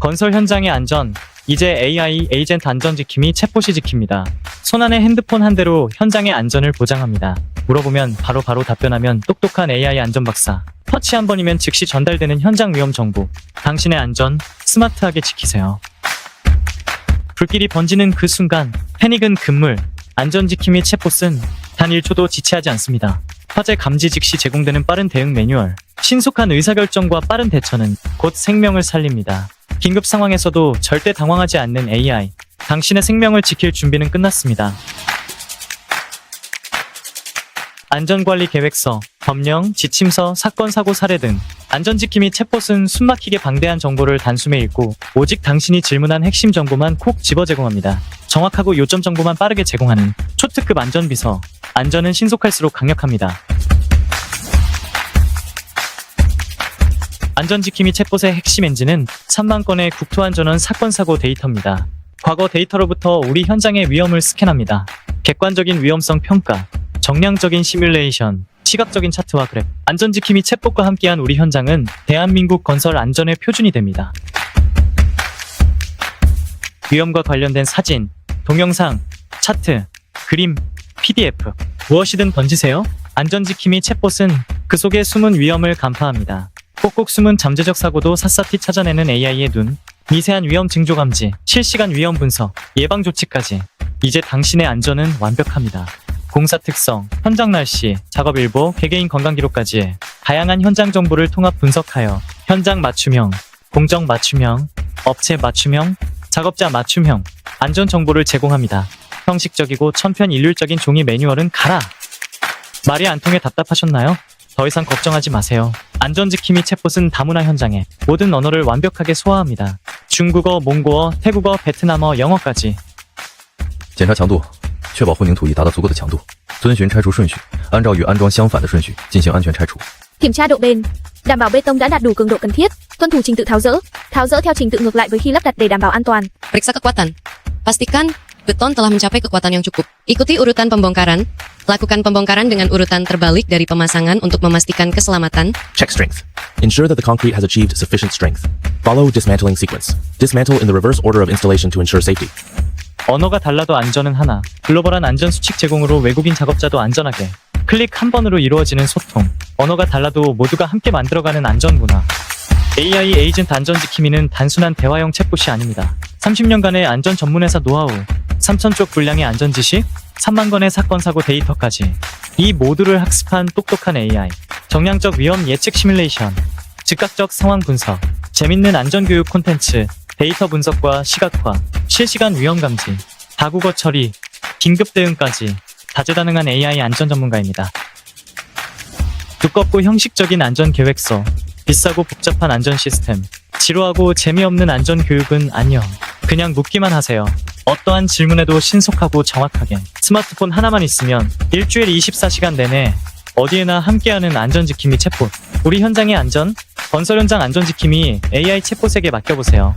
건설 현장의 안전, 이제 AI 에이전트 안전 지킴이 챗봇이 지킵니다. 손안의 핸드폰 한 대로 현장의 안전을 보장합니다. 물어보면 바로 바로 답변하면 똑똑한 AI 안전 박사. 터치 한 번이면 즉시 전달되는 현장 위험 정보. 당신의 안전 스마트하게 지키세요. 불길이 번지는 그 순간 패닉은 금물. 안전 지킴이 챗봇은 단 1초도 지체하지 않습니다. 화재 감지 즉시 제공되는 빠른 대응 매뉴얼. 신속한 의사결정과 빠른 대처는 곧 생명을 살립니다. 긴급 상황에서도 절대 당황하지 않는 AI. 당신의 생명을 지킬 준비는 끝났습니다. 안전관리 계획서, 법령, 지침서, 사건, 사고, 사례 등 안전지킴이 챗봇은 숨막히게 방대한 정보를 단숨에 읽고 오직 당신이 질문한 핵심 정보만 콕 집어 제공합니다. 정확하고 요점 정보만 빠르게 제공하는 초특급 안전비서. 안전은 신속할수록 강력합니다. 안전지킴이 챗봇의 핵심 엔진은 3만 건의 국토안전원 사건 사고 데이터입니다. 과거 데이터로부터 우리 현장의 위험을 스캔합니다. 객관적인 위험성 평가, 정량적인 시뮬레이션, 시각적인 차트와 그래프, 안전지킴이 챗봇과 함께한 우리 현장은 대한민국 건설 안전의 표준이 됩니다. 위험과 관련된 사진, 동영상, 차트, 그림, PDF, 무엇이든 던지세요. 안전지킴이 챗봇은 그 속에 숨은 위험을 간파합니다. 꼭꼭 숨은 잠재적 사고도 샅샅이 찾아내는 AI의 눈, 미세한 위험 징조 감지, 실시간 위험 분석, 예방 조치까지. 이제 당신의 안전은 완벽합니다. 공사 특성, 현장 날씨, 작업 일보, 개개인 건강 기록까지 다양한 현장 정보를 통합 분석하여 현장 맞춤형, 공정 맞춤형, 업체 맞춤형, 작업자 맞춤형, 안전 정보를 제공합니다. 형식적이고 천편일률적인 종이 매뉴얼은 가라. 말이 안 통해 답답하셨나요? 더 이상 걱정하지 마세요. 안전지킴이 챗봇은 다문화 현장에 모든 언어를 완벽하게 소화합니다. 중국어, 몽고어, 태국어, 베트남어, 영어까지 检查强度，确保混凝土已达到足够的强度，遵循拆除顺序，按照与安装相反的顺序进行安全拆除。 Kiểm tra độ bền, đảm bảo bê tông đã đạt đủ cường độ cần thiết, tuân thủ trình tự tháo dỡ, tháo dỡ theo trình tự ngược lại với khi lắp đặt để đảm bảo an toàn. Periksa kekuatan. Pastikan beton telah mencapai kekuatan yang cukup. Ikuti urutan pembongkaran. Lakukan pembongkaran dengan urutan terbalik dari pemasangan untuk memastikan keselamatan. Check strength. Ensure that the concrete has achieved sufficient strength. Follow dismantling sequence. Dismantle in the reverse order of installation to ensure safety. 언어가 달라도 안전은 하나. 글로벌한 안전 수칙 제공으로 외국인 작업자도 안전하게. 클릭 한 번으로 이루어지는 소통. 언어가 달라도 모두가 함께 만들어가는 안전 문화. AI 에이전트 안전 지킴이는 단순한 대화형 챗봇이 아닙니다. 30년간의 안전 전문회사 노하우, 3,000쪽 분량의 안전 지식, 3만 건의 사건 사고 데이터까지. 이 모두를 학습한 똑똑한 AI. 정량적 위험 예측 시뮬레이션, 즉각적 상황 분석, 재밌는 안전 교육 콘텐츠, 데이터 분석과 시각화, 실시간 위험 감지, 다국어 처리, 긴급 대응까지 다재다능한 AI 안전 전문가입니다. 두껍고 형식적인 안전 계획서, 비싸고 복잡한 안전 시스템, 지루하고 재미없는 안전 교육은 안녕. 그냥 묻기만 하세요. 어떠한 질문에도 신속하고 정확하게. 스마트폰 하나만 있으면 일주일 24시간 내내 어디에나 함께하는 안전지킴이 챗봇. 우리 현장의 안전, 건설 현장 안전지킴이 AI 챗봇에게 맡겨보세요.